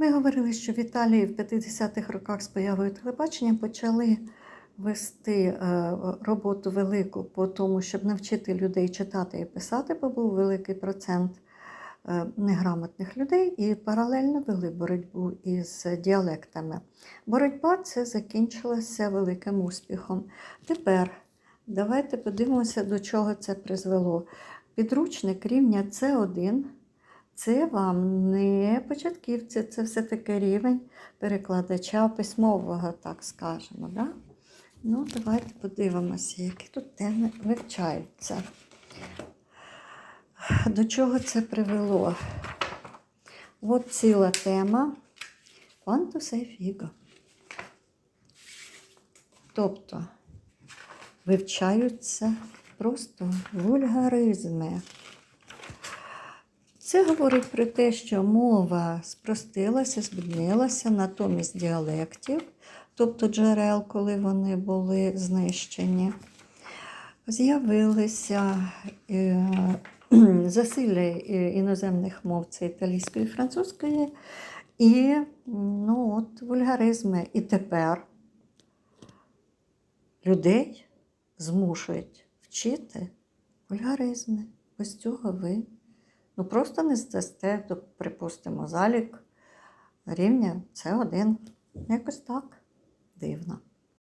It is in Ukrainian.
Ми говорили, що в Італії в 50-х роках з появою телебачення почали вести е, роботу велику по тому, щоб навчити людей читати і писати, бо був великий процент е, неграмотних людей, і паралельно вели боротьбу із діалектами. Боротьба це закінчилася великим успіхом. Тепер давайте подивимося, до чого це призвело. Підручник рівня С1 це вам не початківці, це все-таки рівень перекладача письмового, так скажемо. Да? Ну, давайте подивимося, які тут теми вивчаються. До чого це привело? От ціла тема figo. Тобто вивчаються просто вульгаризми. Це говорить про те, що мова спростилася, збіднилася натомість діалектів, тобто джерел, коли вони були знищені. З'явилися е, засилля е, іноземних мов це італійської і французької, і ну, от, вульгаризми. І тепер людей змушують вчити вульгаризми. Без цього ви ну, просто не здасте, припустимо, залік рівня С1. Якось так дивно.